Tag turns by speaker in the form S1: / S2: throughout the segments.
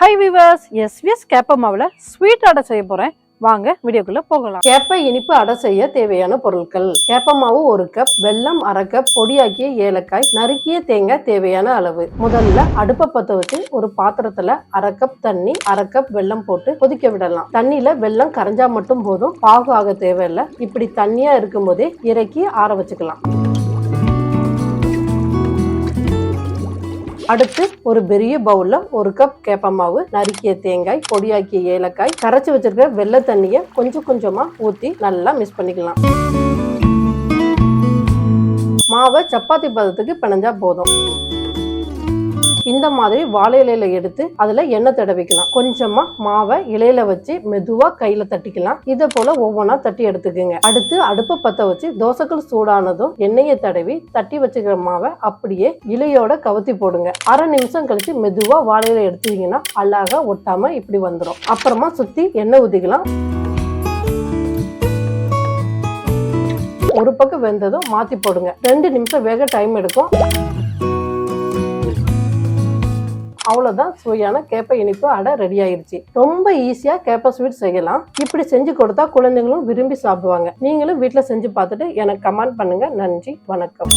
S1: High viewers SVS கேப்ப மாவுல sweet அடை செய்ய போறேன். வாங்க வீடியோக்குள்ள போகலாம்.
S2: கேப்ப இனிப்பு அடை செய்ய தேவையான பொருட்கள். கேப்ப மாவு ஒரு கப் வெல்லம் அரை கப் பொடியாக்கிய ஏலக்காய் நறுக்கிய தேங்காய் தேவையான அளவு. முதல்ல அடுப்பை பத்த வச்சு ஒரு பாத்திரத்துல அரை கப் தண்ணி அரை கப் வெல்லம் போட்டு கொதிக்க விடலாம். தண்ணியில வெல்லம் கரைஞ்சா மட்டும் போதும். பாகு ஆக தேவையில்லை. இப்படி தண்ணியா இருக்கும் போதே இறக்கி ஆற வச்சுக்கலாம். அடுத்து ஒரு பெரிய பவுல்ல ஒரு கப் கேப்ப மாவு நறுக்கிய தேங்காய் பொடியாக்கிய ஏலக்காய் கரைச்சி வச்சிருக்கிற வெள்ளை தண்ணியை கொஞ்சம் கொஞ்சமா ஊத்தி நல்லா மிக்ஸ் பண்ணிக்கலாம். மாவை சப்பாத்தி பதத்துக்கு பிணைஞ்சா போதும். இந்த மாதிரி வாழை இலையில எடுத்து அதுல எண்ணெய் தடவிக்கலாம். கொஞ்சமா மாவை இலையில வச்சு மெதுவா கையில தட்டிக்கலாம். இதை போல ஒவ்வொன்றா தட்டி எடுத்துக்கோங்க. அடுத்து அடுப்பை பத்த வச்சு தோசைக்கல் சூடானதும் எண்ணெயை தடவி தட்டி வச்சுக்கிற மாவை அப்படியே இலையோட கவுத்தி போடுங்க. அரை நிமிஷம் கழிச்சு மெதுவா வாழையில எடுத்தீங்கன்னா அழகா ஒட்டாம இப்படி வந்துடும் அப்புறமா சுத்தி எண்ணெய் ஊதிக்கலாம் ஒரு பக்கம் வெந்ததும் மாத்தி போடுங்க. ரெண்டு நிமிஷம் வேக டைம் எடுக்கும். அவ்வளோதான் சுவையான கேப்ப இனிப்பு அடை ரெடி ஆயிருச்சு. ரொம்ப ஈஸியாக கேப்ப ஸ்வீட் செய்யலாம். இப்படி செஞ்சு கொடுத்தா குழந்தைங்களும் விரும்பி சாப்பிடுவாங்க. நீங்களும் வீட்டில் செஞ்சு பார்த்துட்டு எனக்கு கமெண்ட் பண்ணுங்க. நன்றி வணக்கம்.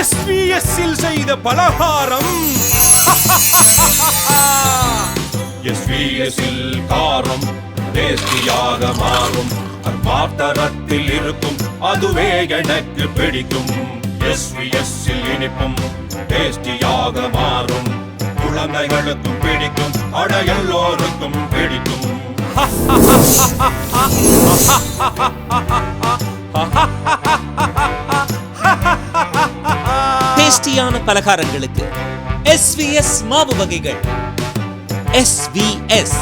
S3: எஸ்விஎஸ் செய்த பலகாரம். காரம். டேஸ்டியாக மாறும் அது இருக்கும். அதுவே எனக்கு பிடிக்கும். எஸ்விஎஸ் இனிப்பும் டேஸ்டியாக மாறும் குழந்தைகளுக்கும் பிடிக்கும். அட எல்லோருக்கும் பிடிக்கும்.
S4: டேஸ்டியான பலகாரங்களுக்கு எஸ்விஎஸ் மாவு வகைகள். எஸ்விஎஸ்